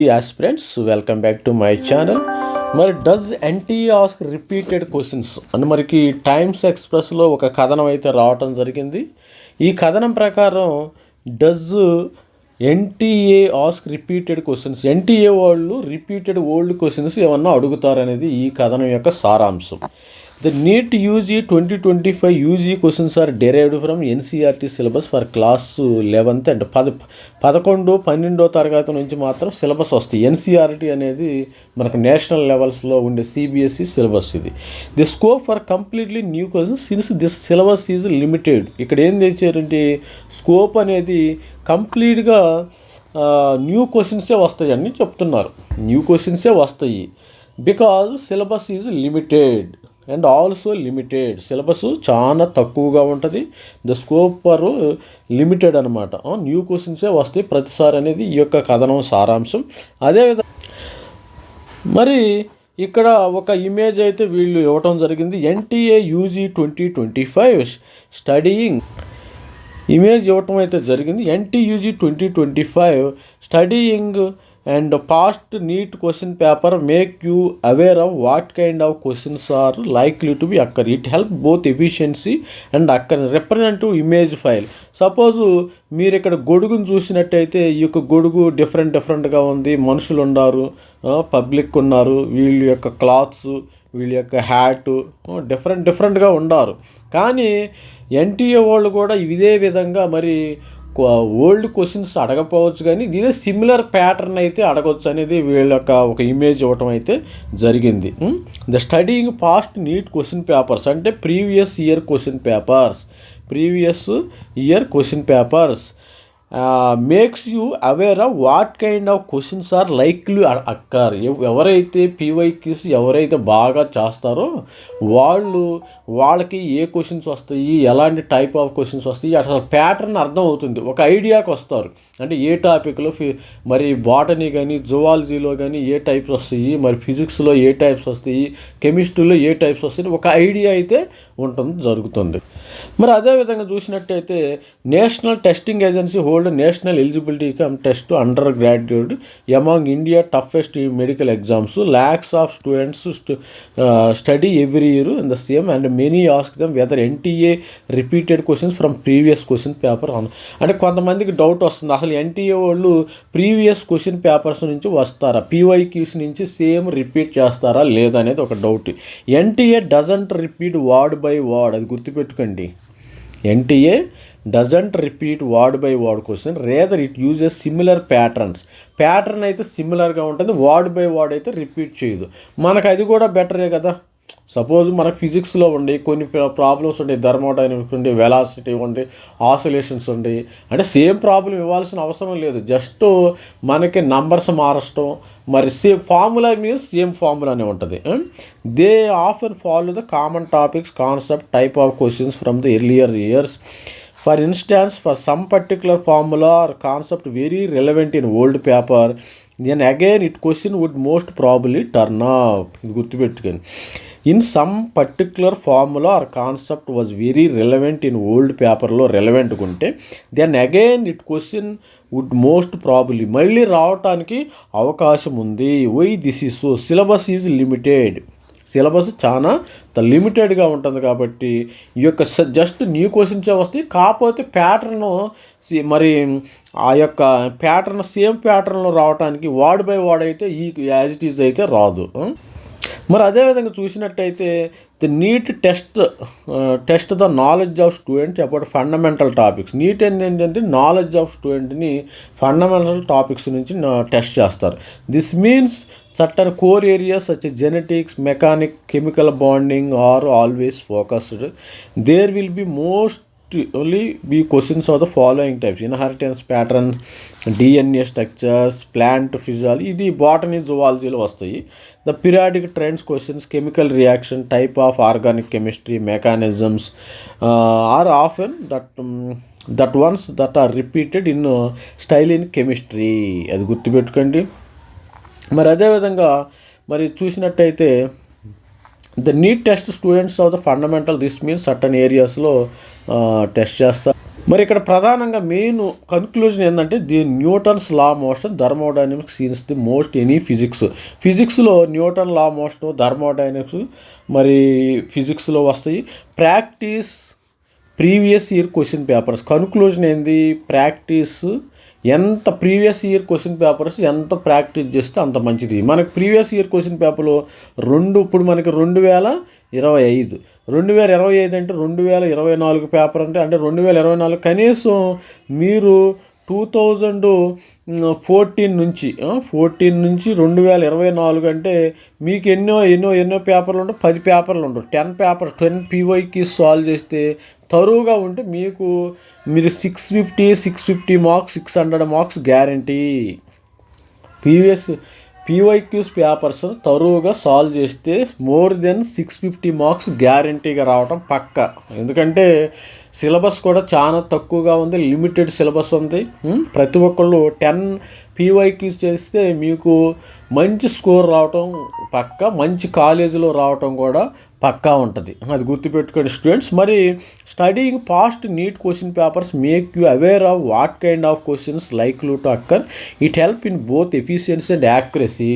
Aspirants welcome back to my channel మరి does NT ask repeated questions అని మనకి Times ఎక్స్ప్రెస్లో ఒక కథనం అయితే రావటం జరిగింది. ఈ కథనం ప్రకారం does NTA ask repeated questions NTA వాళ్ళు రిపీటెడ్ ఓల్డ్ క్వశ్చన్స్ ఏమన్నా అడుగుతారనేది ఈ కథనం యొక్క సారాంశం. The NEET UG twenty twenty five UG questions are derived from NCERT syllabus for class eleventh and పద పదకొండు పన్నెండో తరగతి నుంచి మాత్రం సిలబస్ వస్తాయి. ఎన్సీఆర్టీ అనేది మనకు నేషనల్ లెవెల్స్లో ఉండే సిబిఎస్ఈ సిలబస్ ఇది. The scope for completely new question since this syllabus is limited ఇక్కడ ఏం తెచ్చారంటే స్కోప్ అనేది కంప్లీట్గా న్యూ క్వశ్చన్సే వస్తాయి అని చెప్తున్నారు. న్యూ క్వశ్చన్సే వస్తాయి. Because syllabus is limited and also limited. Syllabus చాలా తక్కువగా ఉంటుంది. ద స్కోప్ ఫర్ లిమిటెడ్ అనమాట న్యూ క్వశ్చన్సే వస్తాయి ప్రతిసారి అనేది ఈ యొక్క కథనం సారాంశం. అదేవిధంగా మరి ఇక్కడ ఒక ఇమేజ్ అయితే వీళ్ళు ఇవ్వటం జరిగింది. NTA UG twenty twenty five studying. Image ఇవ్వటం అయితే జరిగింది. NTUG twenty twenty five studying and past NEET question paper make you aware of what kind of questions are likely to be occur it help both efficiency and occur representative image file suppose మీరు ఇక్కడ గొడుగును చూసినట్టయితే ఈ యొక్క గొడుగు different డిఫరెంట్గా ఉంది. మనుషులు ఉన్నారు పబ్లిక్ ఉన్నారు. వీళ్ళ యొక్క క్లాత్స్ వీళ్ళ యొక్క హ్యాటు డిఫరెంట్ డిఫరెంట్గా ఉండారు. కానీ ఎన్టీఏ వాళ్ళు కూడా ఇదే విధంగా మరి ఓల్డ్ క్వశ్చన్స్ అడగపోవచ్చు కానీ ఇదే సిమిలర్ ప్యాటర్న్ అయితే అడగవచ్చు అనేది వీళ్ళ యొక్క ఒక ఇమేజ్ ఇవ్వటం అయితే జరిగింది. The studying past NEET question papers అంటే previous year question papers previous year question papers makes you aware of what kind of questions are likely occur ఎవరైతే పీవైక్యూస్ ఎవరైతే బాగా చేస్తారో వాళ్ళు వాళ్ళకి ఏ క్వశ్చన్స్ వస్తాయి ఎలాంటి టైప్ ఆఫ్ క్వశ్చన్స్ వస్తాయి అసలు ప్యాటర్న్ అర్థం అవుతుంది. ఒక ఐడియాకి వస్తారు. అంటే ఏ టాపిక్లో ఫి మరి బాటనీ కానీ జువాలజీలో కానీ ఏ టైప్స్ వస్తాయి మరి ఫిజిక్స్లో ఏ టైప్స్ వస్తాయి కెమిస్ట్రీలో ఏ టైప్స్ వస్తాయి ఒక ఐడియా అయితే ఉంటుంది జరుగుతుంది. మరి అదేవిధంగా చూసినట్టయితే national testing agency hold national eligibility cum test under graduate among India toughest medical exams. Lakhs of students study every year in the same and many ask them whether NTA repeated questions from previous question paper అంటే కొంతమందికి doubt వస్తుంది. అసలు NTA వాళ్ళు previous question papers నుంచి వస్తారా? PYQs నుంచి same repeat చేస్తారా? లేదనేది ఒక doubt NTA doesn't repeat word by by word అది గుర్తుపెట్టుకోండి. NTA doesn't repeat word by word question rather it uses similar patterns pattern అయితే సిమిలర్గా ఉంటుంది. వర్డ్ బై వర్డ్ అయితే రిపీట్ చేయదు. మనకు అది కూడా బెటరే కదా. సపోజ్ మనకు ఫిజిక్స్లో ఉండి కొన్ని ప్రాబ్లమ్స్ ఉంటాయి థర్మోడైనమిక్స్ ఉండి వెలాసిటీ ఉండి ఆసిలేషన్స్ ఉండి అంటే సేమ్ ప్రాబ్లం ఇవ్వాల్సిన అవసరం లేదు. జస్ట్ మనకి నంబర్స్ మారచడం మరి సేమ్ ఫార్ములా మీన్స్ సేమ్ ఫార్ములానే ఉంటుంది. They offer follow the common topics concept type of questions from the earlier years for instance for some particular formula or concept very relevant in old paper then again it question would most probably turn up ఇది గుర్తుపెట్టుకొని in some particular formula or concept was very relevant in old పేపర్లో రిలవెంట్గా ఉంటే then again it question would most probably మళ్ళీ రావటానికి అవకాశం ఉంది. Why this is so syllabus is limited syllabus చాలా లిమిటెడ్గా ఉంటుంది కాబట్టి ఈ యొక్క జస్ట్ న్యూ క్వశ్చన్సే వస్తాయి. కాకపోతే ప్యాటర్న్ మరి ఆ యొక్క ప్యాటర్న్ సేమ్ ప్యాటర్న్లో రావడానికి వార్డ్ బై వార్డ్ అయితే ఈ యాజ్ ఇట్ ఈజ్ అయితే రాదు. మరి అదేవిధంగా చూసినట్టయితే the NEET test test the knowledge of student about fundamental topics. NEET ఏంటంటే నాలెడ్జ్ ఆఫ్ స్టూడెంట్ని ఫండమెంటల్ టాపిక్స్ నుంచి టెస్ట్ చేస్తారు. This means certain core areas such genetics mechanic chemical bonding are always focused there will be most only be questions of the following types inheritance patterns DNA structures plant physiology ఇది botany జువాలజీలో వస్తాయి. The periodic trends questions chemical reaction type of organic chemistry mechanisms are often that that ones that are repeated in style in chemistry అది గుర్తుపెట్టుకోండి. మరి అదేవిధంగా మరి చూసినట్టయితే the NEET test students of the fundamental this means certain ఏరియాస్లో test చేస్తారు. మరి ఇక్కడ ప్రధానంగా మెయిన్ కన్క్లూజన్ ఏంటంటే the Newton's law motion thermodynamics scenes the most any physics ఫిజిక్స్లో న్యూటన్ లా మోషన్ థర్మోడైనమిక్స్ మరి ఫిజిక్స్లో వస్తాయి. Practice previous year question papers conclusion ఏంది? ప్రాక్టీస్ ఎంత ప్రీవియస్ ఇయర్ క్వశ్చన్ పేపర్స్ ఎంత ప్రాక్టీస్ చేస్తే అంత మంచిది. మనకి ప్రీవియస్ ఇయర్ క్వశ్చన్ పేపర్లు రెండు ఇప్పుడు మనకి రెండు వేల ఇరవై ఐదు. రెండు వేల ఇరవై ఐదు అంటే రెండు వేల ఇరవై నాలుగు పేపర్ అంటే అంటే రెండు వేల ఇరవై నాలుగు కనీసం మీరు టూ థౌజండ్ ఫోర్టీన్ నుంచి ఫోర్టీన్ నుంచి రెండు వేల ఇరవై నాలుగు అంటే మీకు ఎన్నో ఎన్నో ఎన్నో పేపర్లు ఉండవు. పది పేపర్లు ఉండవు. టెన్ పేపర్ టెన్ పీవైకి సాల్వ్ చేస్తే తరువుగా ఉంటే మీకు మీరు six fifty six fifty marks six hundred marks guarantee previous PYQs papers తరువుగా solve చేస్తే more than six fifty marks గ్యారంటీగా రావటం పక్క. ఎందుకంటే సిలబస్ కూడా చాలా తక్కువగా ఉంది లిమిటెడ్ సిలబస్ ఉంది. ప్రతి ఒక్కళ్ళు టెన్ పీవైక్యూస్ చేస్తే మీకు మంచి స్కోర్ రావటం పక్క మంచి కాలేజీలో రావటం కూడా పక్కా ఉంటుంది. అది గుర్తుపెట్టుకోండి స్టూడెంట్స్ మరి studying past NEET question papers make you aware of what kind of questions likely to occur it help in both efficiency and accuracy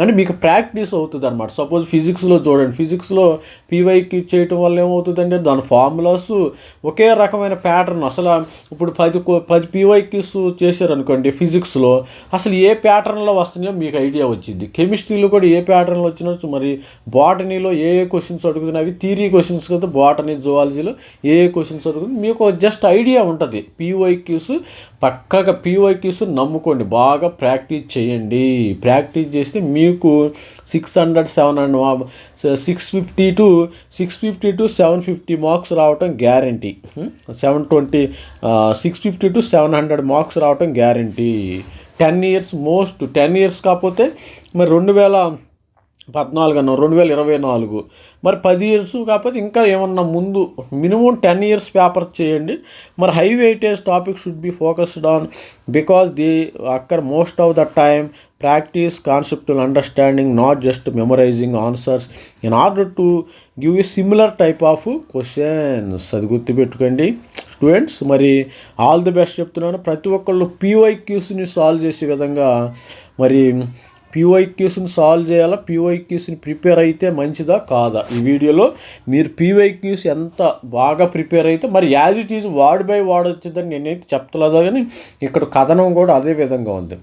అంటే మీకు ప్రాక్టీస్ అవుతుంది అనమాట సపోజ్ ఫిజిక్స్లో చూడండి. ఫిజిక్స్లో పీవైకి చేయటం వల్ల ఏమవుతుందంటే దాని ఫార్ములాస్ ఒకే రకమైన ప్యాటర్న్ అసలు ఇప్పుడు పది కో- పది పీవైక్యూస్ చేశారనుకోండి ఫిజిక్స్లో అసలు ఏ ప్యాటర్న్లో వస్తున్నాయో మీకు ఐడియా వచ్చింది. కెమిస్ట్రీలో కూడా ఏ ప్యాటర్న్లో వచ్చినట్టు మరి బాటనీలో ఏ ఏ క్వశ్చన్స్ అడుగుతున్నాయి అవి థీరీ క్వశ్చన్స్ కదా బాటనీ జువాలజీలో ఏ ఏ క్వశ్చన్స్ అడుగుతుంది మీకు జస్ట్ ఐడియా ఉంటుంది. పీవైక్యూస్ పక్కగా పీవైక్యూస్ నమ్ముకోండి బాగా ప్రాక్టీస్ చేయండి. ప్రాక్టీస్ చేస్తే మీకు six hundred seven hundred six fifty to six fifty to seven fifty marks రావటం guarantee seven twenty six fifty to seven hundred marks రావటం guarantee ten years most ten years కాకపోతే మరి రెండు వేల పద్నాలుగు అన్నాం రెండు వేల ఇరవై నాలుగు. మరి పది ఇయర్స్ కాకపోతే ఇంకా ఏమన్నా ముందు మినిమం టెన్ ఇయర్స్ పేపర్ చేయండి. మరి high weightage topic should be focused on because the occur most of the time practice concept understanding not just memorizing answers in order to give a similar type of questions అది గుర్తుపెట్టుకోండి. Students మరి all the best చెప్తున్నాను. ప్రతి ఒక్కళ్ళు పీవైక్యూస్ని solve చేసే విధంగా మరి పీవైక్యూస్ని solve చేయాలా? పీవైక్యూస్ని ప్రిపేర్ అయితే మంచిదా? కాదా? ఈ వీడియోలో మీరు పీవైక్యూస్ ఎంత బాగా ప్రిపేర్ అయితే మరి as it is word by word వచ్చిందని నేనైతే చెప్తలేదా. కానీ ఇక్కడ కథనం కూడా అదే విధంగా ఉంది.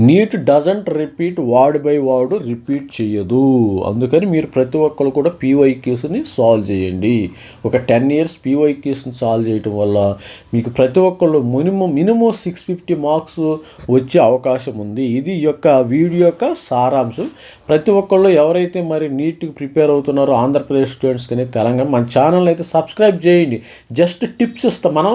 NEET doesn't repeat word by word repeat చేయదు. అందుకని మీరు ప్రతి ఒక్కరు కూడా పీవైక్యూస్ని సాల్వ్ చేయండి. ఒక టెన్ ఇయర్స్ పీవైక్యూస్ని సాల్వ్ చేయటం వల్ల మీకు ప్రతి ఒక్కళ్ళు minimum minimum six fifty marks వచ్చే అవకాశం ఉంది. ఇది యొక్క వీడియో యొక్క సారాంశం. ప్రతి ఒక్కళ్ళు ఎవరైతే మరి నీట్కి ప్రిపేర్ అవుతున్నారో ఆంధ్రప్రదేశ్ స్టూడెంట్స్ కానీ తెలంగాణ మన ఛానల్ అయితే సబ్స్క్రైబ్ చేయండి. జస్ట్ టిప్స్ ఇస్తాం. మనం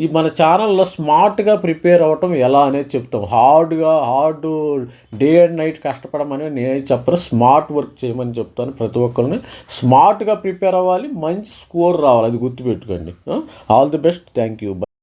ఈ మన ఛానల్లో స్మార్ట్గా ప్రిపేర్ అవ్వటం ఎలా అనేది చెప్తాం. హార్డ్ హార్డ్గా హార్డ్ డే అండ్ నైట్ కష్టపడమని నేను చెప్పను. స్మార్ట్ వర్క్ చేయమని చెప్తాను ప్రతి ఒక్కరిని. స్మార్ట్గా ప్రిపేర్ అవ్వాలి. మంచి స్కోర్ రావాలి. అది గుర్తుపెట్టుకోండి. All the best thank you